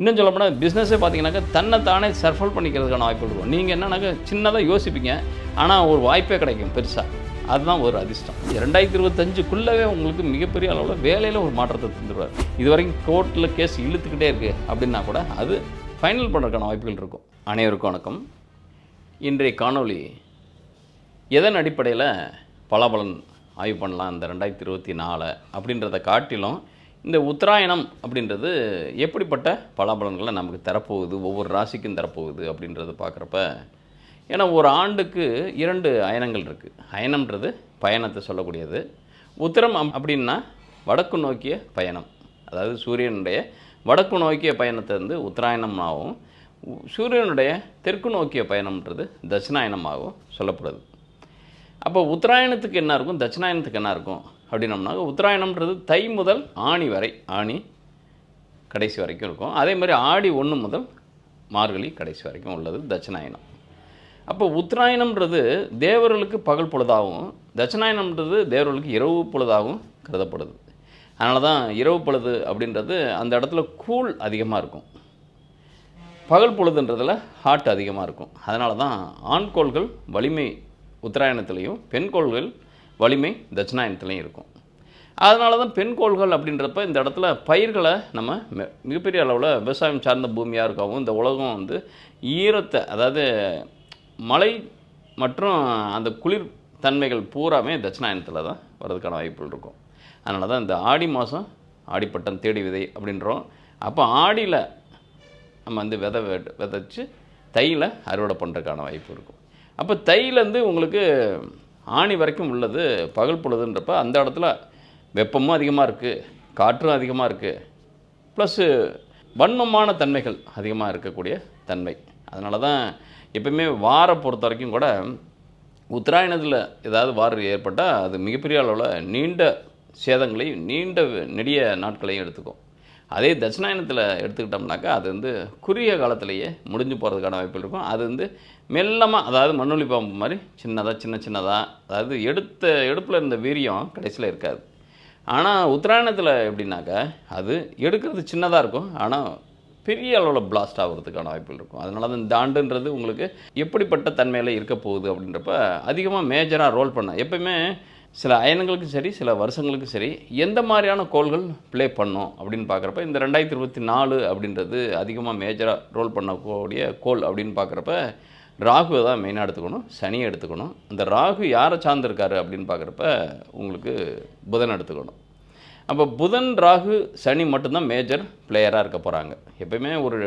இன்னும் சொல்ல போனால் பிஸ்னஸே பார்த்தீங்கன்னாக்கா தன்னை தானே சர்ஃபல் பண்ணிக்கிறதுக்கான வாய்ப்பு இருக்கும் நீங்கள் என்னன்னாக்கா சின்னதாக யோசிப்பீங்க. ஆனால் ஒரு வாய்ப்பே கிடைக்கும் பெருசாக அதுதான் ஒரு அதிர்ஷ்டம். ரெண்டாயிரத்தி இருபத்தஞ்சுக்குள்ளவே உங்களுக்கு மிகப்பெரிய அளவில் வேலையில் ஒரு மாற்றத்தை தந்துடுவார் இது வரைக்கும் கோர்ட்டில் கேஸ் இழுத்துக்கிட்டே இருக்குது அப்படின்னா கூட அது ஃபைனல் பண்ணுறதுக்கான வாய்ப்புகள் இருக்கும். அனைவருக்கும் வணக்கம். இன்றைய காணொளி எதன் அடிப்படையில் பலாபலன் ஆய்வு பண்ணலாம் இந்த ரெண்டாயிரத்தி இருபத்தி நாலு அப்படின்றத காட்டிலும் இந்த உத்தராயணம் அப்படின்றது எப்படிப்பட்ட பலாபலன்களை நமக்கு தரப்போகுது? ஒவ்வொரு ராசிக்கும் தரப்போகுது அப்படின்றத பார்க்குறப்ப ஏன்னா ஒரு ஆண்டுக்கு இரண்டு அயனங்கள் இருக்குது அயனம்ன்றது பயணத்தை சொல்லக்கூடியது. உத்தரம் அம்- அப்படின்னா வடக்கு நோக்கிய பயணம். அதாவது சூரியனுடைய வடக்கு நோக்கிய பயணத்தை வந்து உத்தராயணமாகவும் சூரியனுடைய தெற்கு நோக்கிய பயணம்ன்றது தட்சிணாயனமாகவும் சொல்லப்படுது. அப்போ உத்தராயணத்துக்கு என்ன இருக்கும்? தட்சிணாயனத்துக்கு என்ன இருக்கும்? அப்படின்னம்னாக்க உத்தராயணம்ன்றது தை முதல் ஆணி வரை ஆணி கடைசி வரைக்கும் இருக்கும். அதே மாதிரி ஆடி ஒன்று முதல் மார்கழி கடைசி வரைக்கும் உள்ளது தட்சிணாயனம் அப்போ உத்தராயணம்ன்றது தேவர்களுக்கு பகல் பொழுதாகவும் தட்சிணாயனம்ன்றது தேவர்களுக்கு இரவு பொழுதாகவும் கருதப்படுது. அதனால தான் இரவு பொழுது அப்படின்றது அந்த இடத்துல கூழ் அதிகமாக இருக்கும். பகல் பொழுதுன்றதில் ஹாட் அதிகமாக இருக்கும். அதனால தான் ஆண்கோள்கள் வலிமை உத்தராயணத்துலேயும் பெண்கோள்கள் வலிமை தட்சிணாயனத்துலேயும் இருக்கும். அதனால தான் பெண் கோள்கள் அப்படின்றப்ப இந்த இடத்துல பயிர்களை நம்ம மிகப்பெரிய அளவில் விவசாயம் சார்ந்த பூமியாக இருக்கவும் இந்த உலகம் வந்து ஈரத்தை அதாவது மழை மற்றும் அந்த குளிர் தன்மைகள் பூராமே தட்சிணாயனத்தில் தான் வர்றதுக்கான வாய்ப்புகள் இருக்கும். அதனால தான் இந்த ஆடி மாதம் ஆடிப்பட்டம் தேடி விதை அப்படின்றோம். அப்போ ஆடியில் நம்ம வந்து விதை வெ- விதைச்சி தையில் அறுவடை பண்ணுறதுக்கான வாய்ப்பு இருக்கும். அப்போ தையிலேருந்து உங்களுக்கு ஆணி வரைக்கும் உள்ளது பகல் பொழுதுன்றப்ப அந்த இடத்துல வெப்பமும் அதிகமாக இருக்குது காற்றும் அதிகமாக இருக்குது ப்ளஸ்ஸு வன்மமான தன்மைகள் அதிகமாக இருக்கக்கூடிய தன்மை. அதனால தான் எப்பயுமே வாரை பொறுத்த வரைக்கும் கூட உத்தராயணத்தில் ஏதாவது வார் ஏற்பட்டால் அது மிகப்பெரிய அளவில் நீண்ட சேதங்களையும் நீண்ட நெடிய நாட்களையும் எடுத்துக்கும். அதே தட்சிணாயனத்தில் எடுத்துக்கிட்டோம்னாக்கா அது வந்து குறுகிய காலத்திலேயே முடிஞ்சு போகிறதுக்கான வாய்ப்பு இருக்கும். அது வந்து மெல்லமாக அதாவது மண்ணுளி பாம்பு மாதிரி சின்னதாக சின்ன சின்னதாக அதாவது எடுத்த எடுப்பில் இருந்த வீரியம் கடைசியில் இருக்காது. ஆனால் உத்தராயணத்தில் எப்படின்னாக்கா அது எடுக்கிறது சின்னதாக இருக்கும். ஆனால் பெரிய அளவில் பிளாஸ்ட் ஆகிறதுக்கான வாய்ப்புகள் இருக்கும். அதனால தான் இந்த ஆண்டுன்றது உங்களுக்கு எப்படிப்பட்ட தன்மையில் இருக்க போகுது அப்படின்றப்ப அதிகமாக மேஜராக ரோல் பண்ண. எப்பயுமே சில அயனங்களுக்கும் சரி சில வருஷங்களுக்கும் சரி எந்த மாதிரியான கோள்கள் ப்ளே பண்ணும் அப்படின்னு பார்க்குறப்ப இந்த ரெண்டாயிரத்தி இருபத்தி நாலு அப்படின்றது அதிகமாக மேஜராக ரோல் பண்ணக்கூடிய கோள் அப்படின்னு பார்க்குறப்ப ராகுவை தான் மெயினாக எடுத்துக்கணும் சனியை எடுத்துக்கணும். அந்த ராகு யாரை சார்ந்திருக்காரு அப்படின்னு பார்க்குறப்ப உங்களுக்கு புதன் எடுத்துக்கணும். அப்போ புதன் ராகு சனி மட்டும்தான் மேஜர் பிளேயராக இருக்க போகிறாங்க எப்பயுமே ஒரு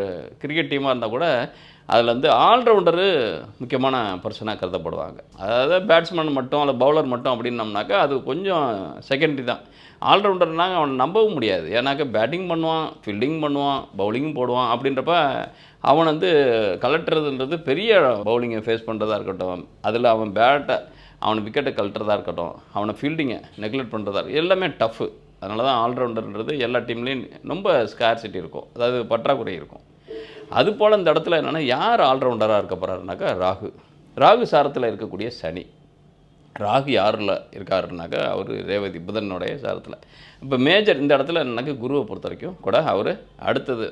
கிரிக்கெட் டீமாக இருந்தால் கூட அதில் வந்து ஆல்ரவுண்டரு முக்கியமான பர்சனாக கருதப்படுவாங்க. அதாவது பேட்ஸ்மேன் மட்டும் அல்ல பவுலர் மட்டும் அப்படின்னம்னாக்கா அது கொஞ்சம் செகண்டரி தான். ஆல்ரவுண்டர்னாங்க அவனை நம்பவும் முடியாது. ஏன்னாக்கா பேட்டிங் பண்ணுவான் ஃபீல்டிங் பண்ணுவான் பவுலிங்கும் போடுவான் அப்படின்றப்ப அவன் வந்து கலட்டுறதுன்றது பெரிய பவுலிங்கை ஃபேஸ் பண்ணுறதா இருக்கட்டும் அதில் அவன் பேட்டை அவனை விக்கெட்டை கழட்டுறதா இருக்கட்டும் அவனை ஃபீல்டிங்கை நெக்லெக்ட் பண்ணுறதா எல்லாமே டஃப்பு அதனால தான் ஆல்ரவுண்டர்ன்றது எல்லா டீம்லேயும் ரொம்ப ஸ்கேர்சிட்டி இருக்கும். அதாவது பற்றாக்குறை இருக்கும். அதுபோல் இந்த இடத்துல என்னென்னா யார் ஆல்ரவுண்டராக இருக்க போகிறாருனாக்கா ராகு. ராகு சாரத்தில் இருக்கக்கூடிய சனி. ராகு யாரில் இருக்காருனாக்கா அவர் ரேவதி புதனுடைய சாரத்தில். இப்போ மேஜர் இந்த இடத்துல என்னன்னாக்கா குருவை பொறுத்த வரைக்கும் கூட அவர் அடுத்தது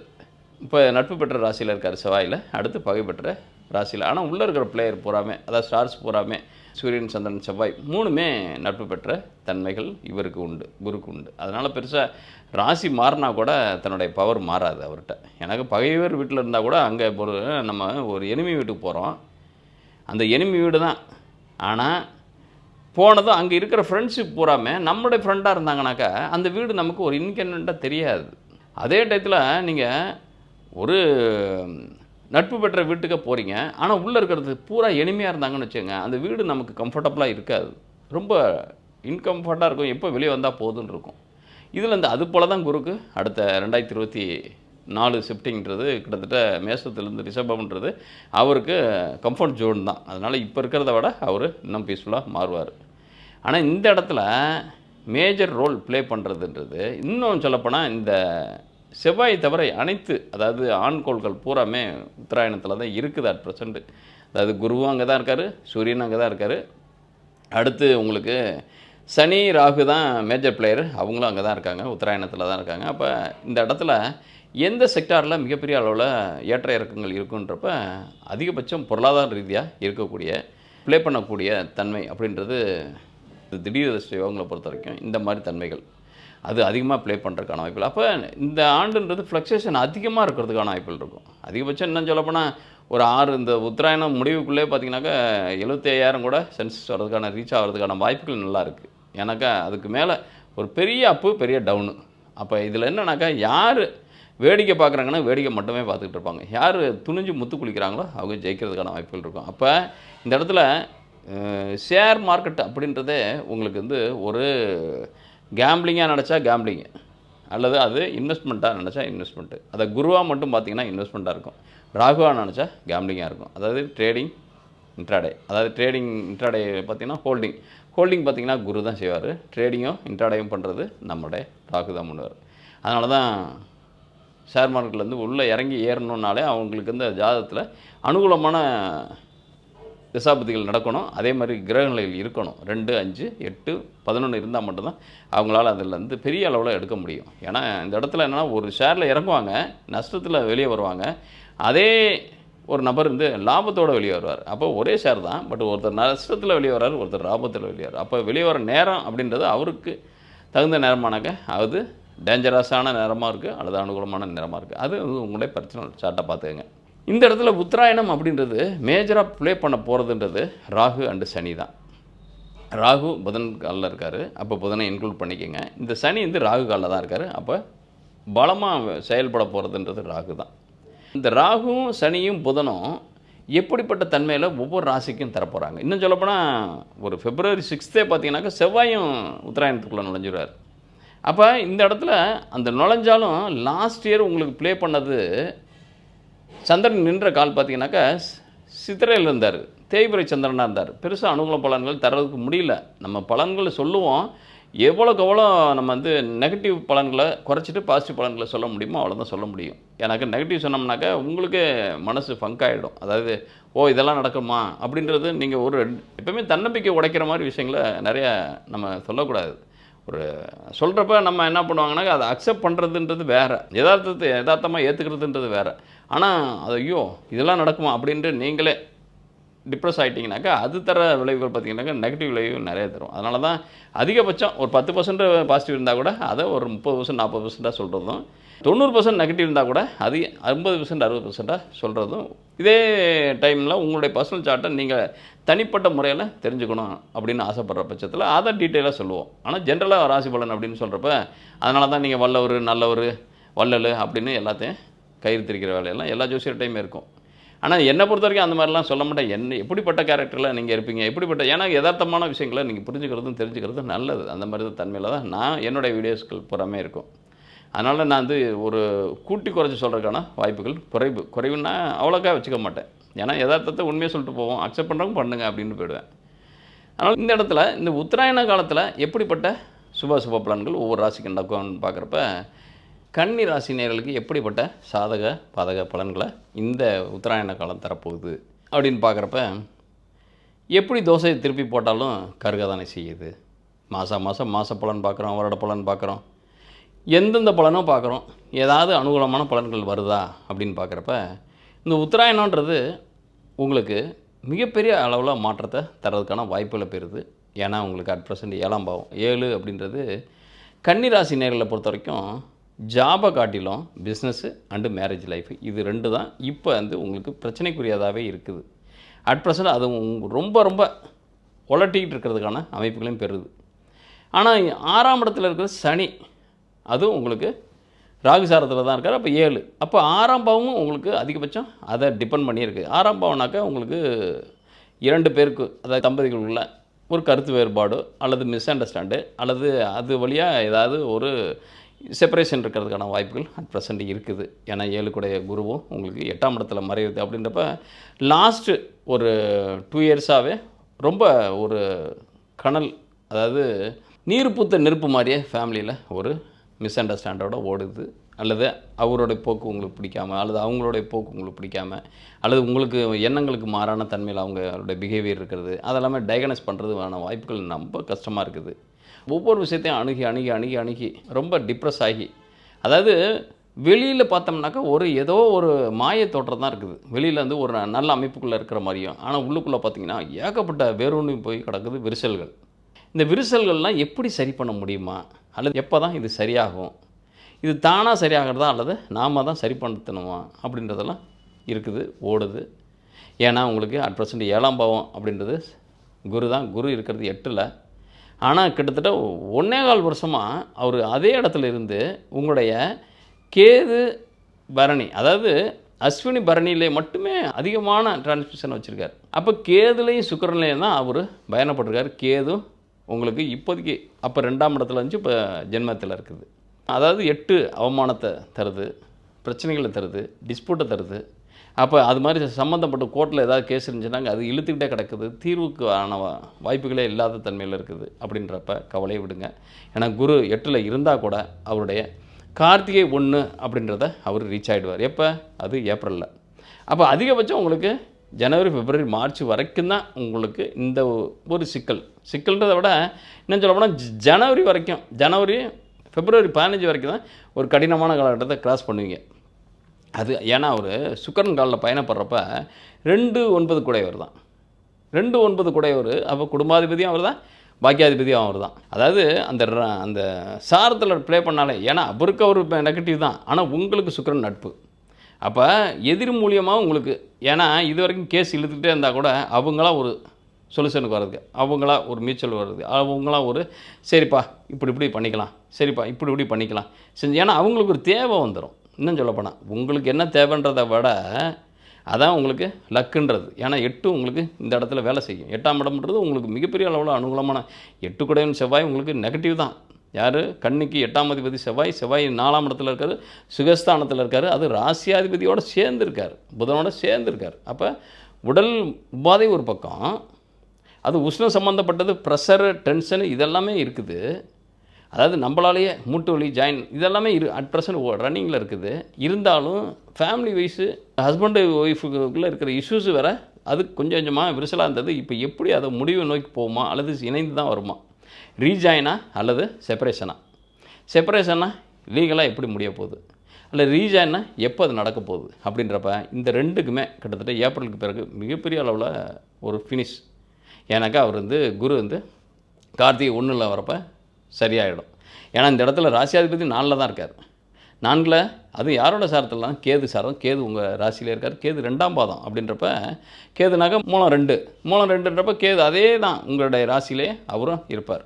இப்போ நட்பு பெற்ற ராசியில் இருக்கார் செவ்வாயில் அடுத்து பகை பெற்ற ராசியில். ஆனால் உள்ளே இருக்கிற பிளேயர் பூராமே அதாவது ஸ்டார்ஸ் பூராமே சூரியன் சந்திரன் செவ்வாய் மூணுமே நட்பு பெற்ற தன்மைகள் இவருக்கு உண்டு குருக்கு உண்டு. அதனால் பெருசாக ராசி மாறினா கூட தன்னுடைய பவர் மாறாது அவர்கிட்ட. எனக்கு பகைவர் வீட்டில் இருந்தால் கூட அங்கே ஒரு நம்ம ஒரு எனிமி வீட்டுக்கு போகிறோம் அந்த எனிமி வீடு தான் ஆனால் போனதும் அங்கே இருக்கிற ஃப்ரெண்ட்ஷிப் பூராமே நம்மளுடைய ஃப்ரெண்டாக இருந்தாங்கனாக்கா அந்த வீடு நமக்கு ஒரு இன்கன்வெண்ட்டாக தெரியாது. அதே டயத்தில் நீங்கள் ஒரு நட்பு பெற்ற வீட்டுக்கு போகிறீங்க ஆனால் உள்ளே இருக்கிறது பூரா எளிமையாக இருந்தாங்கன்னு வச்சுங்க அந்த வீடு நமக்கு கம்ஃபர்டபுளாக இருக்காது. ரொம்ப இன்கம்ஃபர்ட்டாக இருக்கும். எப்போ வெளியே வந்தால் போதுன்னு இருக்கும். இதில் இந்த அது போல தான் குருக்கு. அடுத்த ரெண்டாயிரத்தி இருபத்தி நாலு ஷிஃப்டிங்கிறது கிட்டத்தட்ட மேசத்துலேருந்து ரிஷபம்ன்றது அவருக்கு கம்ஃபர்ட் ஜோன் தான். அதனால் இப்போ இருக்கிறத விட அவர் இன்னும் பீஸ்ஃபுல்லாக மாறுவார். ஆனால் இந்த இடத்துல மேஜர் ரோல் ப்ளே பண்ணுறதுன்றது இன்னும் சொல்லப்போனால் இந்த செவ்வாய் தவிர அனைத்து அதாவது ஆண்கோள்கள் பூராமே உத்தராயணத்தில் தான் இருக்குது அட் ப்ரெசண்ட்டு அதாவது குருவும் அங்கே தான் இருக்கார் சூரியன் அங்கே தான் இருக்கார். அடுத்து உங்களுக்கு சனி ராகு தான் மேஜர் பிளேயர் அவங்களும் அங்கே தான் இருக்காங்க உத்தராயணத்தில் தான் இருக்காங்க. அப்போ இந்த இடத்துல எந்த செக்டாரில் மிகப்பெரிய அளவில் ஏற்ற இறக்கங்கள் இருக்குன்றப்ப அதிகபட்சம் பொருளாதார ரீதியாக இருக்கக்கூடிய ப்ளே பண்ணக்கூடிய தன்மை அப்படின்றது திடீர் அதிர்ஷ்ட யோகங்களை பொறுத்த வரைக்கும் இந்த மாதிரி தன்மைகள். அது அதிகமாக ப்ளே பண்ணுறதுக்கான வாய்ப்புகள். அப்போ இந்த ஆண்டுன்றது ஃப்ளக்சுவேஷன் அதிகமாக இருக்கிறதுக்கான வாய்ப்புகள் இருக்கும். அதிகபட்சம் என்ன சொல்லப்போனால் ஒரு ஆறு இந்த உத்தராயணம் முடிவுக்குள்ளே பார்த்தீங்கன்னாக்கா எழுபத்தி ஐயாயிரம் கூட சென்சஸ் வர்றதுக்கான ரீச் ஆகிறதுக்கான வாய்ப்புகள் நல்லா இருக்குது ஏன்னாக்கா அதுக்கு மேலே ஒரு பெரிய அப்பு பெரிய டவுனு அப்போ இதில் என்னன்னாக்கா யார் வேடிக்கை பார்க்குறாங்கன்னா வேடிக்கை மட்டுமே பார்த்துக்கிட்டு இருப்பாங்க. யார் துணிஞ்சு முத்து குளிக்கிறாங்களோ அவங்க ஜெயிக்கிறதுக்கான வாய்ப்புகள் இருக்கும். அப்போ இந்த இடத்துல ஷேர் மார்க்கெட் அப்படின்றதே உங்களுக்கு வந்து ஒரு கேம்பிளிங்காக நினச்சா கேம்பிளிங்கு அல்லது அது இன்வெஸ்ட்மெண்ட்டாக நினச்சா இன்வெஸ்ட்மெண்ட்டு அதை குருவாக மட்டும் பார்த்தீங்கன்னா இன்வெஸ்ட்மெண்ட்டாக இருக்கும். ராகுவாக நினச்சா கேம்பிளிங்காக இருக்கும். அதாவது ட்ரேடிங் இன்ட்ராடே அதாவது ட்ரேடிங் இன்ட்ராடே பார்த்திங்கன்னா ஹோல்டிங் ஹோல்டிங் பார்த்தீங்கன்னா குரு தான் செய்வார். ட்ரேடிங்கும் இன்ட்ராடேயும் பண்ணுறது நம்மளுடைய ராகு தான் பண்ணுவார். அதனால தான் ஷேர் மார்க்கெட்லேருந்து உள்ளே இறங்கி ஏறணுன்னாலே அவங்களுக்கு இந்த ஜாதகத்தில் அனுகூலமான திசாபதிகள் நடக்கணும். அதே மாதிரி கிரகநிலைகள் இருக்கணும். ரெண்டு அஞ்சு எட்டு பதினொன்று இருந்தால் மட்டும்தான் அவங்களால அதில் இருந்து பெரிய அளவில் எடுக்க முடியும். ஏன்னா இந்த இடத்துல என்னென்னா ஒரு ஷேரில் இறங்குவாங்க நஷ்டத்தில் வெளியே வருவாங்க. அதே ஒரு நபர் வந்து லாபத்தோடு வெளியே வருவார். அப்போ ஒரே ஷேர் தான். பட் ஒருத்தர் நஷ்டத்தில் வெளியே வர்றார் ஒருத்தர் லாபத்தில் வெளியே வர்றார் அப்போ வெளியே வர நேரம் அப்படின்றது அவருக்கு தகுந்த நேரமானாக்க அது டேஞ்சரஸான நேரமாக இருக்குது அல்லது அனுகூலமான நேரமாக இருக்குது அது வந்து உங்களுடைய பர்சனல் சார்ட்டை பார்த்துக்கங்க. இந்த இடத்துல உத்தராயணம் அப்படின்றது மேஜராக ப்ளே பண்ண போகிறதுன்றது ராகு அண்டு சனி தான். ராகு புதன் காலில் இருக்கார். அப்போ புதனை இன்க்ளூட் பண்ணிக்கோங்க. இந்த சனி வந்து ராகு காலில் தான் இருக்கார். அப்போ பலமாக செயல்பட போகிறதுன்றது ராகு தான். இந்த ராகுவும் சனியும் புதனும் எப்படிப்பட்ட தன்மையில் ஒவ்வொரு ராசிக்கும் தரப்போகிறாங்க இன்னும் சொல்லப்போனால் ஒரு ஃபெப்ரவரி சிக்ஸ்த்தே பார்த்தீங்கன்னாக்கா செவ்வாயும் உத்தராயணத்துக்குள்ளே நுழைஞ்சிடுவார் அப்போ இந்த இடத்துல அந்த நுழைஞ்சாலும் லாஸ்ட் இயர் உங்களுக்கு ப்ளே பண்ணது சந்திரன் நின்ற கால் பார்த்தீங்கன்னாக்கா சித்திரையில் இருந்தார். தேய்பிரை சந்திரனாக இருந்தார். பெருசாக அனுகூல பலன்கள் தர்றதுக்கு முடியல. நம்ம பலன்களை சொல்லுவோம். எவ்வளோக்கு எவ்வளோ நம்ம வந்து நெகட்டிவ் பலன்களை குறைச்சிட்டு பாசிட்டிவ் பலன்களை சொல்ல முடியுமோ அவ்வளோதான் சொல்ல முடியும். எனக்கு நெகட்டிவ் சொன்னோம்னாக்கா உங்களுக்கு மனசு ஃபங்க் ஆகிடும் அதாவது ஓ இதெல்லாம் நடக்குமா? அப்படின்றது நீங்கள் ஒரு எப்போவுமே தன்னம்பிக்கை உடைக்கிற மாதிரி விஷயங்களை நிறைய நம்ம சொல்லக்கூடாது. ஒரு சொல்கிறப்ப நம்ம என்ன பண்ணுவாங்கன்னா அதை அக்செப்ட் பண்ணுறதுன்றது வேறு. யதார்த்தத்தை யதார்த்தமாக ஏற்றுக்கிறதுன்றது வேறு. ஆனால் அது ஐயோ இதெல்லாம் நடக்குமா அப்படின்ட்டு நீங்களே டிப்ரெஸ் ஆகிட்டிங்கனாக்கா அது தர விளைவுகள் பார்த்தீங்கன்னாக்கா நெகட்டிவ் விளைவு நிறைய தரும். அதனால தான் அதிகபட்சம் ஒரு பத்து பர்சன்ட் பாசிட்டிவ் இருந்தால் கூட அதை ஒரு முப்பது பர்சன்ட் நாற்பது பர்சன்ட்டாக சொல்கிறதும் தொண்ணூறு பர்சன்ட் நெகட்டிவ் இருந்தால் கூட அது ஐம்பது பர்சன்ட் அறுபது பர்சன்ட்டாக சொல்கிறதும் இதே டைமில் உங்களுடைய பர்சனல் சார்ட்டை நீங்கள் தனிப்பட்ட முறையில் தெரிஞ்சுக்கணும் அப்படின்னு ஆசைப்படுற பட்சத்தில் அதை டீட்டெயிலாக சொல்லுவோம். ஆனால் ஜென்ரலாக ராசி பலன் அப்படின்னு சொல்கிறப்ப அதனால தான் நீங்கள் வல்லவர் நல்லவர் வள்ளல் அப்படின்னு எல்லாத்தையும் கயிறு திரிக்கிற வேலையெல்லாம் எல்லா ஜோசியர்கிட்டையுமே இருக்கும். ஆனால் என்னை பொறுத்த வரைக்கும் அந்த மாதிரிலாம் சொல்ல மாட்டேன். என்ன எப்படிப்பட்ட கேரக்டரில் நீங்கள் இருப்பீங்க? எப்படிப்பட்ட ஏன்னா யதார்த்தமான விஷயங்களை நீங்கள் புரிஞ்சுக்கிறதும் தெரிஞ்சுக்கிறதும் நல்லது. அந்த மாதிரி தான் தன்மையில் தான் நான் என்னுடைய வீடியோஸ்கள் புறமே இருக்கும். அதனால் நான் வந்து ஒரு கூட்டி குறைச்சி சொல்கிறதுக்கான வாய்ப்புகள் குறைவு. குறைவுன்னா அவ்வளோக்கா வச்சுக்க மாட்டேன். ஏன்னா யதார்த்தத்தை உண்மையாக சொல்லிட்டு போவோம். அக்செப்ட் பண்ணுறவங்க பண்ணுங்க அப்படின்னு போயிடுவேன். அதனால் இந்த இடத்துல இந்த உத்தராயண காலத்தில் எப்படிப்பட்ட சுப சுப பலன்கள் ஒவ்வொரு ராசிக்கு நடக்கும்னு பார்க்குறப்ப கன்னி ராசி நேர்களுக்கு எப்படிப்பட்ட சாதக பாதக பலன்களை இந்த உத்தராயண காலம் தரப்போகுது அப்படின்னு பார்க்குறப்ப எப்படி தோசையை திருப்பி போட்டாலும் கருக தானே செய்யுது? மாதம் மாதம் மாத பலன் பார்க்குறோம் வருட பலன் பார்க்குறோம். எந்தெந்த பலனும் பார்க்குறோம். ஏதாவது அனுகூலமான பலன்கள் வருதா அப்படின்னு பார்க்குறப்ப இந்த உத்தராயணன்றது உங்களுக்கு மிகப்பெரிய அளவில் மாற்றத்தை தரதுக்கான வாய்ப்புகளை பெறுது. ஏன்னா உங்களுக்கு அட் ப்ரெசன்ட் ஏழாம் பாவம். ஏழு அப்படின்றது கன்னிராசி நேர்களை பொறுத்த வரைக்கும் ஜாபை காட்டிலும் பிஸ்னஸ்ஸு அண்டு மேரேஜ் லைஃப் இது ரெண்டு தான். இப்போ வந்து உங்களுக்கு பிரச்சனைக்குரியதாகவே இருக்குது. அட் ப்ரெசன்ட் அது ரொம்ப ரொம்ப உலட்டிக்கிட்டு இருக்கிறதுக்கான அமைப்புகளையும் பெறுது. ஆனால் ஆறாம் இடத்துல இருக்கிற சனி அதுவும் உங்களுக்கு ராகுசாரத்தில் தான் இருக்கார். அப்போ ஏழு. அப்போ ஆறாம் பாவமும் உங்களுக்கு அதிகபட்சம் அதை டிபெண்ட் பண்ணியிருக்கு. ஆறாம் பாவம்னாக்கா உங்களுக்கு இரண்டு பேருக்கு அதாவது தம்பதிகளுக்குள்ள ஒரு கருத்து வேறுபாடு அல்லது மிஸ் அண்டர்ஸ்டாண்டு அல்லது அது வழியாக ஏதாவது ஒரு செப்பரேஷன் இருக்கிறதுக்கான வாய்ப்புகள் அட் ப்ரெசண்ட் இருக்குது. ஏன்னா ஏழுக்குடைய குருவும் உங்களுக்கு எட்டாம் இடத்துல மறையுது அப்படின்றப்ப லாஸ்ட்டு ஒரு டூ இயர்ஸாகவே ரொம்ப ஒரு கனல் அதாவது நீர் பூத்த நெருப்பு மாதிரியே ஃபேமிலியில் ஒரு மிஸ் அண்டர்ஸ்டாண்டோட ஓடுது. அல்லது அவருடைய போக்கு உங்களுக்கு பிடிக்காம அல்லது அவங்களுடைய போக்கு உங்களுக்கு பிடிக்காம அல்லது உங்களுக்கு எண்ணங்களுக்கு மாறான தன்மையில் அவங்களுடைய பிஹேவியர் இருக்கிறது. அதெல்லாமே டயக்னஸ் பண்ணுறதுக்கான வாய்ப்புகள் ரொம்ப கஷ்டமாக இருக்குது. ஒவ்வொரு விஷயத்தையும் அணுகி அணுகி அணுகி அணுகி ரொம்ப டிப்ரெஸ் ஆகி. அதாவது வெளியில் பார்த்தோம்னாக்கா ஒரு ஏதோ ஒரு மாய தோற்றம் தான் இருக்குது. வெளியில் வந்து ஒரு நல்ல அமைப்புக்குள்ளே இருக்கிற மாதிரியும் ஆனால் உள்ளுக்குள்ளே பார்த்தீங்கன்னா ஏகப்பட்ட வேரூன்றி போய் கிடக்குது விரிசல்கள். இந்த விரிசல்கள்லாம் எப்படி சரி பண்ண முடியுமா? அல்லது எப்போ தான் இது சரியாகும்? இது தானாக சரியாகிறதா? அல்லது நாம தான் சரி பண்ணணுமா அப்படின்றதெல்லாம் இருக்குது ஓடுது. ஏன்னா உங்களுக்கு அட் ப்ரெசண்ட் ஏழாம் பாவம் அப்படின்றது குரு தான். குரு இருக்கிறது எட்டில். ஆனால் கிட்டத்தட்ட ஒன்னே கால் வருஷமாக அவர் அதே இடத்துல இருந்து உங்களுடைய கேது பரணி அதாவது அஸ்வினி பரணியிலே மட்டுமே அதிகமான டிரான்ஸ்மிஷன் வச்சுருக்கார். அப்போ கேதுலையும் சுக்கரன்லேயும் தான் அவர் பயணப்பட்டிருக்கார். கேது உங்களுக்கு இப்போதைக்கு அப்போ ரெண்டாம் இடத்துல இருந்துச்சு இப்போ ஜென்மத்தில் இருக்குது. அதாவது எட்டு அவமானத்தை தருது பிரச்சனைகளை தருது டிஸ்பியூட்டை தருது. அப்போ அது மாதிரி சம்மந்தப்பட்ட கோர்ட்டில் ஏதாவது கேஸ் இருந்துச்சுன்னாங்க அது இழுத்துக்கிட்டே கிடக்குது. தீர்வுக்கு ஆன வாய்ப்புகளே இல்லாத தன்மையில் இருக்குது அப்படின்றப்ப கவலையை விடுங்க. ஏன்னா குரு எட்டில் இருந்தால் கூட அவருடைய கார்த்திகை ஒன்று அப்படின்றத அவர் ரீச் ஆகிடுவார் எப்போ? அது ஏப்ரலில். அப்போ அதிகபட்சம் உங்களுக்கு ஜனவரி பிப்ரவரி மார்ச் வரைக்கும் தான் உங்களுக்கு இந்த ஒரு சிக்கல். சிக்கல்ன்றதை விட இன்னும் சொல்ல போனால் ஜனவரி வரைக்கும் ஜனவரி பிப்ரவரி பதினஞ்சு வரைக்கும் தான் ஒரு கடினமான காலகட்டத்தை க்ராஸ் பண்ணுவீங்க. அது ஏன்னா அவர் சுக்கரன் காலில் பயணப்படுறப்ப ரெண்டு ஒன்பது குடையவர் தான். ரெண்டு ஒன்பது குடையவர் அப்போ குடும்பாதிபதியும் அவர் தான் பாக்கியாதிபதியும் அவர் தான் அதாவது அந்த ர- அந்த சாரத்தில் ப்ளே பண்ணாலே ஏன்னா அவருக்கு அவர் நெகட்டிவ் தான். ஆனால் உங்களுக்கு சுக்கரன் நட்பு. அப்போ எதிர் மூலியமாக உங்களுக்கு ஏன்னா இது வரைக்கும் கேஸ் இழுத்துக்கிட்டே இருந்தால் கூட அவங்களாம் ஒரு சொல்யூஷனுக்கு வர்றதுக்கு அவங்களா ஒரு மியூச்சுவல் வர்றது அவங்களாம் ஒரு சரிப்பா இப்படி இப்படி பண்ணிக்கலாம் சரிப்பா இப்படி இப்படி பண்ணிக்கலாம். செஞ்சு ஏன்னா அவங்களுக்கு ஒரு தேவை வந்துடும் இன்னும் சொல்லப்போனால் உங்களுக்கு என்ன தேவைன்றதை விட அதான் உங்களுக்கு லக்குன்றது ஏன்னா எட்டு உங்களுக்கு இந்த இடத்துல வேலை செய்யும். எட்டாம் இடம்ன்றது உங்களுக்கு மிகப்பெரிய அளவில் அனுகூலமான எட்டு குடையன் செவ்வாய் உங்களுக்கு நெகட்டிவ் தான். யார்? கண்ணுக்கு எட்டாம் அதிபதி செவ்வாய் செவ்வாய் நாலாம் இடத்துல இருக்கார் சுகஸ்தானத்தில் இருக்கார் அது ராசியாதிபதியோடு சேர்ந்துருக்கார் புதனோட சேர்ந்துருக்கார் அப்போ உடல் உபாதை ஒரு பக்கம் அது உஷ்ணம் சம்மந்தப்பட்டது ப்ரெஷரு டென்ஷனு இதெல்லாமே இருக்குது. அதாவது நம்மளாலேயே மூட்டு வலி ஜாயின் இதெல்லாமே இரு அட் ப்ரெசன்ட் ரன்னிங்கில் இருக்குது. இருந்தாலும் ஃபேமிலி வைஸு ஹஸ்பண்டு ஒய்ஃபுக்குள்ளே இருக்கிற இஷ்யூஸ் வேறு அது கொஞ்சம் கொஞ்சமாக விரிசலாக இருந்தது. இப்போ எப்படி அதை முடிவு நோக்கி போகுமா அல்லது இணைந்து தான் வருமா? ரீஜாயினா அல்லது செப்பரேஷனா செப்பரேஷன்னா லீகலாக எப்படி முடிய போகுது? அல்ல ரீஜாயின்னா எப்போ அது நடக்க போகுது? அப்படின்றப்ப இந்த ரெண்டுக்குமே கிட்டத்தட்ட ஏப்ரலுக்கு பிறகு மிகப்பெரிய அளவில் ஒரு ஃபினிஷ் ஏன்னாக்கா அவர் வந்து குரு வந்து கார்த்திகை ஒன்றில் வரப்போ சரியாயிடும். ஏன்னா இந்த இடத்துல ராசியாதிபதி நாலில் தான் இருக்கார். நான்கில் அது யாரோட சாரத்தில் கேது சாரம். கேது உங்கள் ராசியிலே இருக்கார். கேது ரெண்டாம் பாதம் அப்படின்றப்ப கேதுனாக்கா மூலம் ரெண்டு. மூலம் ரெண்டுன்றப்ப கேது அதே தான் உங்களுடைய ராசியிலே அவரும் இருப்பார்.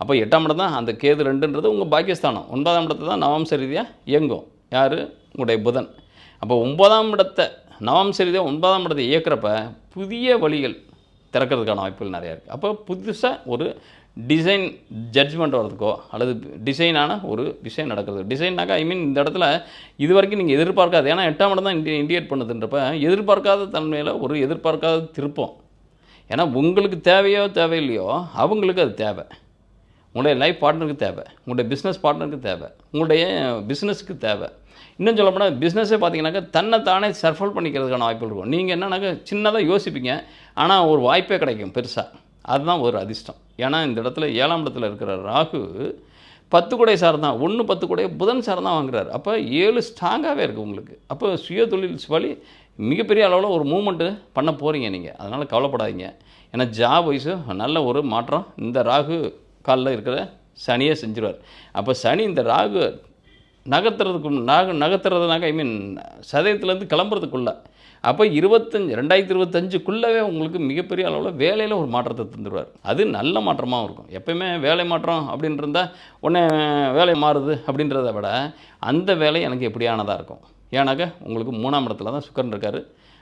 அப்போ எட்டாம் இடம் தான் அந்த கேது ரெண்டுன்றது உங்கள் பாக்கியஸ்தானம். ஒன்பதாம் இடத்தை தான் நவம்ச ரீதியாக இயங்கும். யார்? உங்களுடைய புதன். அப்போ ஒன்பதாம் இடத்தை நவம்ச ரீதியாக ஒன்பதாம் இடத்தை இயக்குறப்ப புதிய வழிகள் திறக்கிறதுக்கான வாய்ப்புகள் நிறையா இருக்குது அப்போ புதுசாக ஒரு டிசைன் ஜட்ஜ்மெண்ட் வர்றதுக்கோ அல்லது டிசைனான ஒரு விஷயம் நடக்கிறது. டிசைன்னாக்கா ஐ மீன் இந்த இடத்துல இது வரைக்கும் நீங்கள் எதிர்பார்க்காது. ஏன்னா எட்டாம் இடம் தான் இண்டி இண்டிகேட் பண்ணுதுன்றப்ப எதிர்பார்க்காத தன்மையில் ஒரு எதிர்பார்க்காத திருப்பம். ஏன்னா உங்களுக்கு தேவையோ தேவையில்லையோ அவங்களுக்கு அது தேவை. உங்களுடைய லைஃப் பார்ட்னருக்கு தேவை. உங்களுடைய பிஸ்னஸ் பார்ட்னருக்கு தேவை. உங்களுடைய பிஸ்னஸ்க்கு தேவை. இன்னும் சொல்ல போனால் பிஸ்னஸே பார்த்தீங்கன்னாக்கா தன்னை தானே சர்ஃபல் பண்ணிக்கிறதுக்கான வாய்ப்புகள் இருக்கும். நீங்கள் என்னன்னாக்கா சின்னதாக யோசிப்பீங்க. ஆனால் ஒரு வாய்ப்பே கிடைக்கும் பெருசாக அதுதான் ஒரு அதிர்ஷ்டம். ஏன்னா இந்த இடத்துல ஏழாம் இடத்துல இருக்கிற ராகு பத்து குடை சார் தான். ஒன்று பத்து கூடைய புதன் சார் தான் வாங்குறாரு. அப்போ ஏழு ஸ்ட்ராங்காகவே இருக்குது உங்களுக்கு. அப்போ சுய தொழில் வழி மிகப்பெரிய அளவில் ஒரு மூமெண்ட்டு பண்ண போகிறீங்க நீங்கள் அதனால் கவலைப்படாதீங்க. ஏன்னா ஜாப் வைஸு நல்ல ஒரு மாற்றம் இந்த ராகு காலில் இருக்கிற சனியே செஞ்சிருவார். அப்போ சனி இந்த ராகு நகர்த்துறதுக்கு நாக நகர்த்துறதுனாக்க ஐ மீன் சதயத்துலேருந்து கிளம்புறதுக்குள்ளே அப்போ இருபத்தஞ்சு ரெண்டாயிரத்தி இருபத்தஞ்சுக்குள்ளவே உங்களுக்கு மிகப்பெரிய அளவில் வேலையில் ஒரு மாற்றத்தை தந்துடுவார் அது நல்ல மாற்றமாகவும் இருக்கும். எப்பயுமே வேலை மாற்றம் அப்படின்னு இருந்தால் உடனே வேலை மாறுது அப்படின்றத விட அந்த வேலை எனக்கு எப்படியானதாக இருக்கும். ஏன்னாக்கா உங்களுக்கு மூணாம் இடத்துல தான் சுக்கரன் இருக்கார்.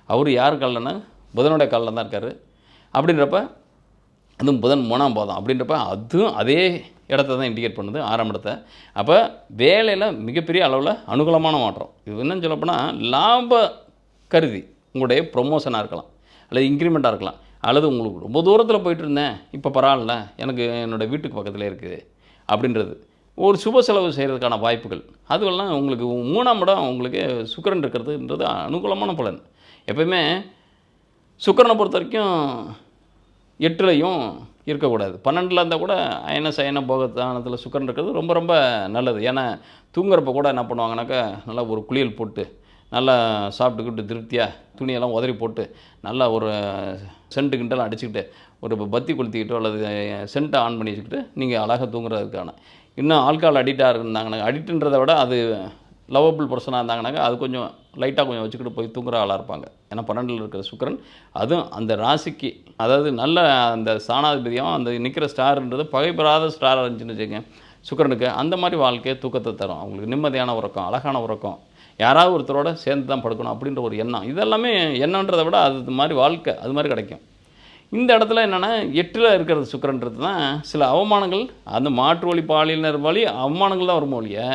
அவர் யார் காலில்னா புதனுடைய காலில் தான் இருக்கார். அப்படின்றப்ப அதுவும் புதன் மூணாம் பாதம் அப்படின்றப்ப அதுவும் அதே இடத்த தான் இண்டிகேட் பண்ணுது ஆறாம் இடத்த. அப்போ வேலையில் மிகப்பெரிய அளவில் அனுகூலமான மாற்றம். இது என்னன்னு சொல்லப்போனால் லாப கருதி உங்களுடைய ப்ரொமோஷனாக இருக்கலாம் அல்லது இன்க்ரிமெண்ட்டாக இருக்கலாம் அல்லது உங்களுக்கு ரொம்ப தூரத்தில் போயிட்டு இருந்தேன் இப்போ பரவாயில்ல எனக்கு என்னோடய வீட்டுக்கு பக்கத்தில் இருக்குது அப்படின்றது. ஒரு சுப செலவு செய்கிறதுக்கான வாய்ப்புகள். அதுவெல்லாம் உங்களுக்கு மூணாம் இடம் உங்களுக்கு சுக்கரன் இருக்கிறதுன்றது அனுகூலமான பலன். எப்பயுமே சுக்கரனை பொறுத்த வரைக்கும் எட்டுலையும் இருக்கக்கூடாது. பன்னெண்டில் இருந்தால் கூட அயன சயன போகத்தானத்தில் சுக்கரன் இருக்கிறது ரொம்ப ரொம்ப நல்லது. ஏன்னா தூங்குறப்ப கூட என்ன பண்ணுவாங்கனாக்கா நல்லா ஒரு குளியல் போட்டு நல்லா சாப்பிட்டுக்கிட்டு திருப்தியாக துணியெல்லாம் உதறி போட்டு நல்லா ஒரு சென்ட்டு கிண்டெல்லாம் அடிச்சுக்கிட்டு ஒரு பத்தி கொளுத்திக்கிட்டோ அல்லது சென்ட்டை ஆன் பண்ணி வச்சுக்கிட்டு நீங்கள் அழகாக தூங்குறதுக்கான. இன்னும் ஆல்கால் அடிக்டாக இருந்தாங்கன்னா அடிக்ட்டுன்றதை விட அது லவபிள் பர்சனாக இருந்தாங்கனாக்கா அது கொஞ்சம் லைட்டாக கொஞ்சம் வச்சுக்கிட்டு போய் தூங்குற ஆளாக இருப்பாங்க. ஏன்னா பன்னெண்டில் இருக்கிற சுக்கிரன் அதுவும் அந்த ராசிக்கு அதாவது நல்ல அந்த சாணாதிபதியாகவும் அந்த நிற்கிற ஸ்டார்ன்றது பகைப்படாத ஸ்டாராக இருந்துச்சுன்னு வச்சுக்கோங்க. சுக்கரனுக்கு அந்த மாதிரி வாழ்க்கையை தூக்கத்தை தரும். அவங்களுக்கு நிம்மதியான உறக்கம் அழகான உறக்கம். யாராவது ஒருத்தரோட சேர்ந்து தான் படுக்கணும் அப்படின்ற ஒரு எண்ணம். இதெல்லாமே எண்ணன்றதை விட அது மாதிரி வாழ்க்கை அது மாதிரி கிடைக்கும். இந்த இடத்துல என்னென்னா எட்டில் இருக்கிறது சுக்கிரன்றது தான் சில அவமானங்கள் அந்த மாற்று வழி பாலினர் வழி அவமானங்கள் தான் வரும் ஒழிய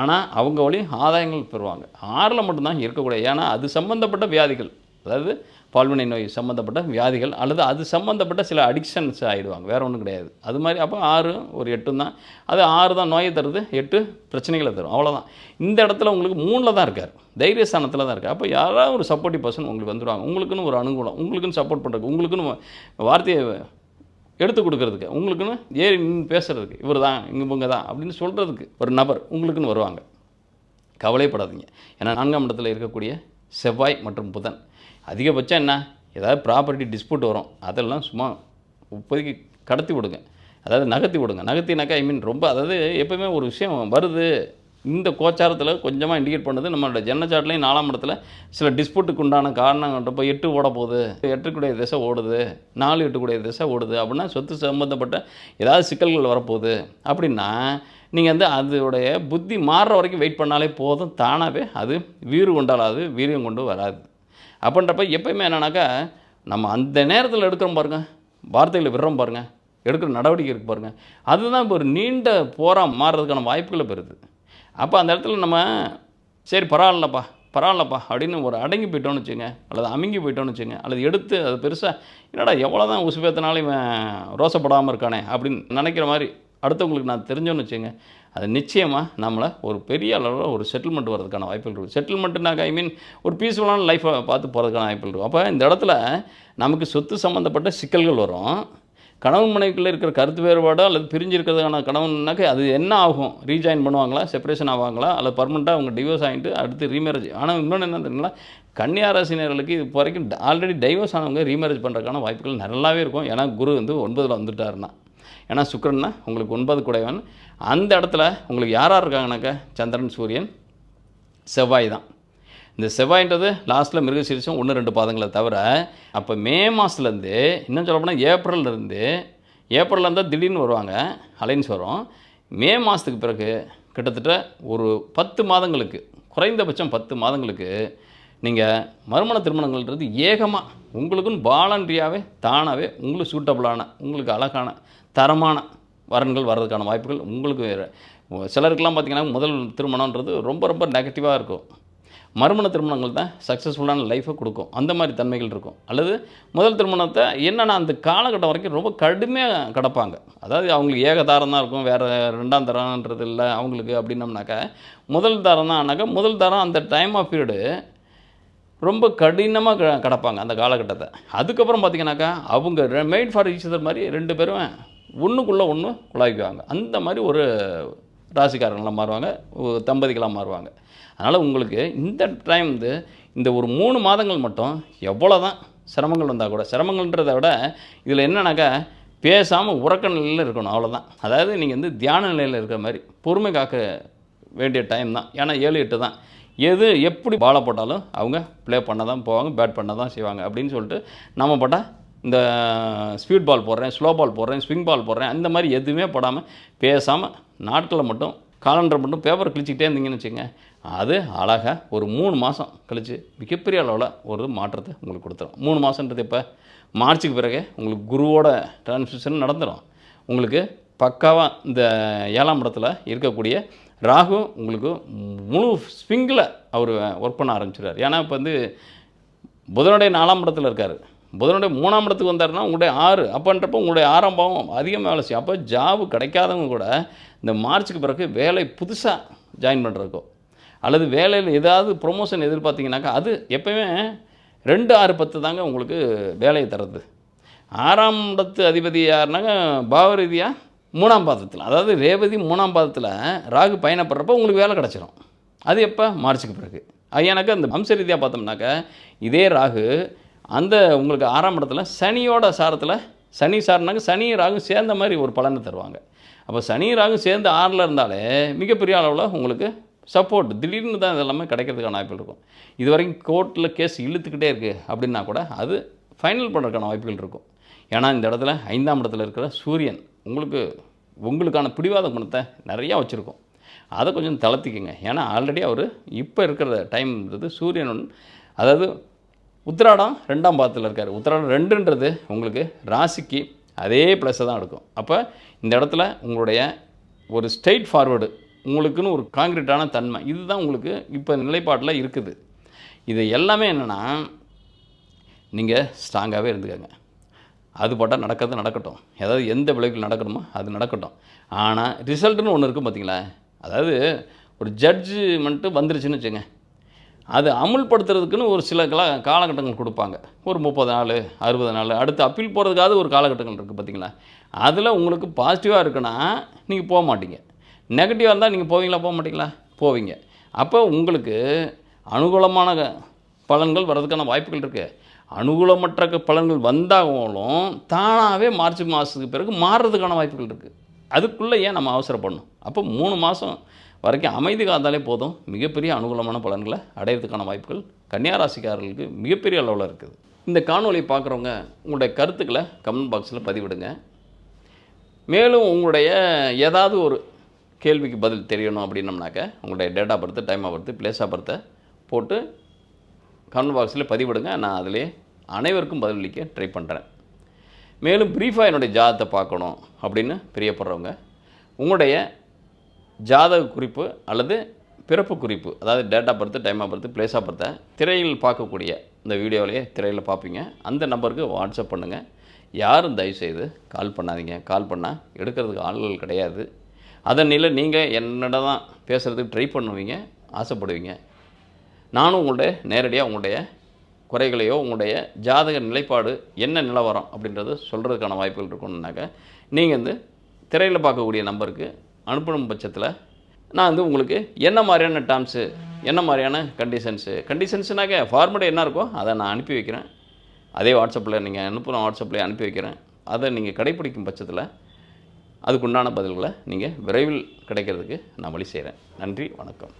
ஆனால் அவங்க வழி ஆதாயங்கள் பெறுவாங்க. ஆறில் மட்டும்தான் இருக்கக்கூடிய ஏன்னா அது சம்மந்தப்பட்ட வியாதிகள். அதாவது பால்வினை நோய் சம்மந்தப்பட்ட வியாதிகள் அல்லது அது சம்மந்தப்பட்ட சில அடிக்ஷன்ஸ் ஆகிடுவாங்க வேறு ஒன்றும் கிடையாது. அது மாதிரி அப்போ ஆறு ஒரு எட்டும் தான். அது ஆறு தான் நோயை தருது எட்டு பிரச்சனைகளை தரும். அவ்வளோதான் இந்த இடத்துல உங்களுக்கு மூணில் தான் இருக்கார். தைரியஸ்தானத்தில் தான் இருக்கார். அப்போ யாராவது ஒரு சப்போர்ட்டிவ் பர்சன் உங்களுக்கு வந்துடுவாங்க உங்களுக்குன்னு ஒரு அனுகூலம் உங்களுக்குன்னு சப்போர்ட் பண்ணுறதுக்கு உங்களுக்குன்னு வார்த்தையை எடுத்து கொடுக்கறதுக்கு உங்களுக்குன்னு ஏறி நின்று பேசுகிறதுக்கு இவர் தான் இங்கே இவங்க தான் அப்படின்னு சொல்கிறதுக்கு ஒரு நபர் உங்களுக்குன்னு வருவாங்க. கவலைப்படாதீங்க. ஏன்னா நான்காம் இடத்துல இருக்கக்கூடிய செவ்வாய் மற்றும் புதன் அதிகபட்சம் என்ன? ஏதாவது ப்ராப்பர்ட்டி டிஸ்பியூட் வரும். அதெல்லாம் சும்மா இப்போதைக்கு கடத்தி விடுங்க. அதாவது நகர்த்தி விடுங்க. நகர்த்தினாக்கா ஐ மீன் ரொம்ப அதாவது எப்பவுமே ஒரு விஷயம் வருது. இந்த கோச்சாரத்தில் கொஞ்சமாக இண்டிகேட் பண்ணுது. நம்மளோட ஜன்னச்சாட்லேயும் நாலாம் இடத்துல சில டிஸ்பியூட்டுக்கு உண்டான காரணம் எட்டு ஓட போகுது. எட்டுக்குடைய திசை ஓடுது. நாலு எட்டுக்குடைய திசை ஓடுது. அப்படின்னா சொத்து சம்மந்தப்பட்ட ஏதாவது சிக்கல்கள் வரப்போகுது. அப்படின்னா நீங்கள் வந்து அதோடைய புத்தி மாறுற வரைக்கும் வெயிட் பண்ணாலே போதும். தானாகவே அது வீறு கொண்டாலாது வீரியம் கொண்டு வராது. அப்படின்றப்ப எப்பயுமே என்னன்னாக்கா நம்ம அந்த நேரத்தில் எடுக்கிறோம் பாருங்கள் வார்த்தைகளை விடுறோம் பாருங்கள் எடுக்கிற நடவடிக்கை இருக்குது பாருங்கள் அதுதான் இப்போ ஒரு நீண்ட போராக மாறுறதுக்கான வாய்ப்புகளை பெறுது. அப்போ அந்த இடத்துல நம்ம சரி பரவாயில்லப்பா பரவாயில்லப்பா அப்படின்னு ஒரு அடங்கி போயிட்டோன்னு வச்சுங்க அல்லது அமுங்கி போயிட்டோன்னு வச்சுங்க அல்லது எடுத்து அது பெருசாக என்னடா எவ்வளோ தான் உசுபேத்தினாலும் இவன் ரோசப்படாமல் இருக்கானே அப்படின்னு நினைக்கிற மாதிரி அடுத்தவங்களுக்கு நான் தெரிஞ்சோன்னு வச்சுங்க அது நிச்சயமாக நம்மளை ஒரு பெரிய அளவில் ஒரு செட்டில்மெண்ட் வரதுக்கான வாய்ப்புகள் இருக்குது செட்டில்மெண்ட்டுனாக்க ஐ மீன் ஒரு பீஸ்ஃபுல்லான லைஃப்பை பார்த்து போகிறதுக்கான வாய்ப்புகள் இருக்கும் அப்போ இந்த இடத்துல நமக்கு சொத்து சம்மந்தப்பட்ட சிக்கல்கள் வரும். கணவன் மனைவிக்குள்ளே இருக்கிற கருத்து வேறுபாடோ அல்லது பிரிஞ்சு இருக்கிறதுக்கான கணவன்னாக்க அது என்ன ஆகும்? ரீஜாயின் பண்ணுவாங்களா? செப்பரேஷன் ஆவாங்களா? அல்லது பர்மனெண்ட்டாக அவங்க டிவோர்ஸ் ஆகிட்டு அடுத்து ரீமேரேஜ் ஆனால் இன்னொன்று என்ன தெரியுங்களா? கன்னியா இது வரைக்கும் ஆல்ரெடி டைவர்ஸ் ஆனவங்க ரீமேரேஜ் பண்ணுறதுக்கான வாய்ப்புகள் நல்லாவே இருக்கும். ஏன்னா குரு வந்து ஒன்பதில் வந்துட்டாருன்னா. ஏன்னா சுக்கரன்னா உங்களுக்கு ஒன்பது குடைவன் அந்த இடத்துல உங்களுக்கு யார் யார் இருக்காங்கனாக்கா? சந்திரன் சூரியன் செவ்வாய் தான். இந்த செவ்வாயின்றது லாஸ்ட்டில் மிருகசீரிசம் ஒன்று ரெண்டு பாதங்களை தவிர அப்போ மே மாதத்துலேருந்து இன்னும் சொல்லப்போனால் ஏப்ரல்லேருந்து ஏப்ரலில் இருந்தால் திடீர்னு வருவாங்க அலைன்ஸ் வரும். மே மாதத்துக்கு பிறகு கிட்டத்தட்ட ஒரு பத்து மாதங்களுக்கு குறைந்தபட்சம் பத்து மாதங்களுக்கு நீங்கள் மறுமண திருமணங்கள்ன்றது ஏகமாக உங்களுக்குன்னு வாலண்டியாகவே தானாகவே உங்களுக்கு சூட்டபிளான உங்களுக்கு அழகான தரமான வரன்கள் வர்றதுக்கான வாய்ப்புகள் உங்களுக்கு வேறு. சிலருக்கெல்லாம் பார்த்திங்கன்னா முதல் திருமணன்றது ரொம்ப ரொம்ப நெகட்டிவாக இருக்கும். மறுமண திருமணங்கள் தான் சக்ஸஸ்ஃபுல்லான லைஃப்பை கொடுக்கும். அந்த மாதிரி தன்மைகள் இருக்கும். அல்லது முதல் திருமணத்தை என்னென்னா அந்த காலகட்டம் வரைக்கும் ரொம்ப கடுமையாக கிடப்பாங்க. அதாவது அவங்களுக்கு ஏகதாரம் தான் இருக்கும். வேறு ரெண்டாம் தரம்ன்றது இல்லை அவங்களுக்கு அப்படின்னம்னாக்கா முதல் தரம் தான் ஆனாக்கா முதல் தரம் அந்த டைம் ஆஃப் பீரியடு ரொம்ப கடினமாக க கிடப்பாங்க அந்த காலகட்டத்தை. அதுக்கப்புறம் பார்த்தீங்கன்னாக்கா அவங்க மெய்ட் ஃபார் ஈச் மாதிரி ரெண்டு பேரும் ஒன்றுக்குள்ளே ஒன்று குழாய்க்குவாங்க. அந்த மாதிரி ஒரு ராசிக்காரங்களாம் மாறுவாங்க தம்பதிகளாக மாறுவாங்க. அதனால் உங்களுக்கு இந்த டைம் வந்து இந்த ஒரு மூணு மாதங்கள் மட்டும் எவ்வளோ தான் சிரமங்கள் வந்தால் கூட சிரமங்கள்ன்றதை விட இதில் என்னன்னாக்கா பேசாமல் உறக்க நிலையில் இருக்கணும் அவ்வளோதான் அதாவது நீங்கள் வந்து தியான நிலையில் இருக்கிற மாதிரி பொறுமை காக்க வேண்டிய டைம் தான். ஏன்னா ஏழு எட்டு தான். எது எப்படி பாலை போட்டாலும் அவங்க ப்ளே பண்ண தான் போவாங்க பேட் பண்ண தான் செய்வாங்க அப்படின்னு சொல்லிட்டு நம்ம பட்டால் இந்த ஸ்பீட் பால் போடுறேன் ஸ்லோ பால் போடுறேன் ஸ்விங் பால் போடுறேன் அந்த மாதிரி எதுவுமே போடாமல் பேசாமல் நாட்களை மட்டும் காலண்டர் மட்டும் பேப்பர் கிழிச்சிக்கிட்டே இருந்தீங்கன்னு வச்சுங்க அது அழகாக ஒரு மூணு மாதம் கழித்து மிகப்பெரிய அளவில் ஒரு மாற்றத்தை உங்களுக்கு கொடுத்துரும். மூணு மாதன்றது இப்போ மார்ச்சுக்கு பிறகு உங்களுக்கு குருவோட டிரான்ஸ்மிஷன் நடந்துடும் உங்களுக்கு பக்காவாக இந்த ஏழாம் இடத்துல இருக்கக்கூடிய ராகு உங்களுக்கு முழு ஸ்விங்கில் அவர் ஒர்க் பண்ண ஆரம்பிச்சிடுறார். ஏன்னா இப்போ வந்து புதனுடைய நாலாம் இடத்துல இருக்கார். புதனுடைய மூணாம் இடத்துக்கு வந்தாருன்னா உங்களுடைய ஆறு அப்போன்றப்போ உங்களுடைய ஆறாம் பாவம் அதிகமாக வேலை செய்யும். அப்போ ஜாபு கிடைக்காதவங்க கூட இந்த மார்ச்சுக்கு பிறகு வேலை புதுசாக ஜாயின் பண்ணுறதுக்கோ அல்லது வேலையில் ஏதாவது ப்ரொமோஷன் எதிர்பார்த்தீங்கன்னாக்கா அது எப்போயுமே ரெண்டு ஆறு பத்து தாங்க உங்களுக்கு வேலையை தர்றது. ஆறாம் இடத்து அதிபதி யாருனாங்க பாவரீதியாக மூணாம் பாதத்தில். அதாவது ரேவதி மூணாம் பாதத்தில் ராகு பயணப்படுறப்ப உங்களுக்கு வேலை கிடச்சிரும். அது எப்போ? மார்ச்சுக்கு பிறகு. எனக்கு அந்த வம்ச ரீதியாக பார்த்தோம்னாக்க இதே ராகு அந்த உங்களுக்கு ஆறாம் இடத்துல சனியோட சாரத்தில் சனி சார்னாக்க சனி ராகு சேர்ந்த மாதிரி ஒரு பலனை தருவாங்க. அப்போ சனி ராகு சேர்ந்து ஆறில் இருந்தாலே மிகப்பெரிய அளவில் உங்களுக்கு சப்போர்ட் திடீர்னு தான் இதெல்லாமே கிடைக்கிறதுக்கான வாய்ப்புகள் இருக்கும். இது வரைக்கும் கோர்ட்டில் கேஸ் இழுத்துக்கிட்டே இருக்குது அப்படின்னா கூட அது ஃபைனல் பண்ணுறதுக்கான வாய்ப்புகள் இருக்கும். ஏன்னா இந்த இடத்துல ஐந்தாம் இடத்துல இருக்கிற சூரியன் உங்களுக்கு உங்களுக்கான பிடிவாத குணத்தை நிறையா வச்சுருக்கோம். அதை கொஞ்சம் தளர்த்திக்கங்க. ஏன்னா ஆல்ரெடி அவர் இப்போ இருக்கிற டைம்ன்றது சூரியன் அதாவது உத்திராடம் ரெண்டாம் பாதத்தில் இருக்கார். உத்திராடம் ரெண்டுன்றது உங்களுக்கு ராசிக்கு அதே ப்ளஸ்ஸை தான் எடுக்கும். அப்போ இந்த இடத்துல உங்களுடைய ஒரு ஸ்ட்ரெயிட் ஃபார்வேர்டு உங்களுக்குன்னு ஒரு காங்கிரீட்டான தன்மை இதுதான் உங்களுக்கு இப்போ நிலைப்பாட்டில் இருக்குது. இது எல்லாமே என்னென்னா நீங்கள் ஸ்ட்ராங்காகவே இருந்துக்கங்க. அது போட்டால் நடக்கிறது நடக்கட்டும். ஏதாவது எந்த விளைவுகள் நடக்கணுமோ அது நடக்கட்டும். ஆனால் ரிசல்ட்டுன்னு ஒன்று இருக்கும் பார்த்தீங்களா அதாவது ஒரு ஜட்ஜ்மெண்ட்டு வந்துருச்சுன்னு வச்சுங்க. அது அமுல்படுத்துறதுக்குன்னு ஒரு சில கலா காலகட்டங்கள் கொடுப்பாங்க. ஒரு முப்பது நாள் அறுபது நாள் அடுத்து அப்பீல் போகிறதுக்காவது ஒரு காலகட்டங்கள் இருக்குது பார்த்தீங்களா அதில் உங்களுக்கு பாசிட்டிவாக இருக்குன்னா நீங்கள் போக மாட்டீங்க. நெகட்டிவாக இருந்தால் நீங்கள் போவீங்களா? போக மாட்டீங்களா? போவீங்க. அப்போ உங்களுக்கு அனுகூலமான பலன்கள் வர்றதுக்கான வாய்ப்புகள் இருக்குது அனுகூலமற்ற பலன்கள் வந்தாலும் தானாகவே மார்ச் மாதத்துக்கு பிறகு மாறுறதுக்கான வாய்ப்புகள் இருக்குது அதுக்குள்ளே ஏன் நம்ம அவசரப்படணும்? அப்போ மூணு மாதம் வரைக்கும் அமைதி காத்தாலே போதும். மிகப்பெரிய அனுகூலமான பலன்களை அடையிறதுக்கான வாய்ப்புகள் கன்னியாராசிக்காரர்களுக்கு மிகப்பெரிய அளவில் இருக்குது. இந்த காணொலியை பார்க்குறவங்க உங்களுடைய கருத்துக்களை கமெண்ட் பாக்ஸில் பதிவிடுங்க. மேலும் உங்களுடைய ஏதாவது ஒரு கேள்விக்கு பதில் தெரியணும் அப்படின்னம்னாக்க உங்களுடைய date of birth time of birth place of பர்த்தை போட்டு கமெண்ட் பாக்ஸில் பதிவிடுங்க. நான் அதிலே அனைவருக்கும் பதிலளிக்க ட்ரை பண்ணுறேன் மேலும் ப்ரீஃபாக என்னுடைய ஜாதகத்தை பார்க்கணும் அப்படின்னு பிரியப்படுறவங்க உங்களுடைய ஜாதக குறிப்பு அல்லது பிறப்பு குறிப்பு அதாவது date of birth time of birth place of பர்த்தை திரையில் பார்க்கக்கூடிய இந்த வீடியோவிலேயே திரையில் பார்ப்பீங்க. அந்த நம்பருக்கு வாட்ஸ்அப் பண்ணுங்கள் யாரும் தயவுசெய்து கால் பண்ணாதீங்க. கால் பண்ணால் எடுக்கிறதுக்கு ஆள்கள் கிடையாது. அதனில நீங்கள் என்னிட தான் பேசுகிறதுக்கு ட்ரை பண்ணுவீங்க ஆசைப்படுவீங்க. நானும் உங்களுடைய நேரடியாக உங்களுடைய குறைகளையோ உங்களுடைய ஜாதக நிலைப்பாடு என்ன நிலவரம் அப்படின்றத சொல்கிறதுக்கான வாய்ப்புகள் இருக்கணுன்னாக்க நீங்கள் வந்து திரையில் பார்க்கக்கூடிய நம்பருக்கு அனுப்பணும் பட்சத்தில் நான் வந்து உங்களுக்கு என்ன மாதிரியான டேர்ம்ஸு என்ன மாதிரியான கண்டிஷன்ஸு கண்டிஷன்ஸுனாக்க ஃபார்மேட் என்ன இருக்கோ அதை நான் அனுப்பி வைக்கிறேன். அதே வாட்ஸ்அப்பில் நீங்கள் அனுப்புகிற வாட்ஸ்அப்பில் அனுப்பி வைக்கிறேன். அதை நீங்கள் கடைப்பிடிக்கும் பட்சத்தில் அதுக்குண்டான பதில்களை நீங்கள் விரைவில் கிடைக்கிறதுக்கு நான் வழி செய்கிறேன் நன்றி வணக்கம்.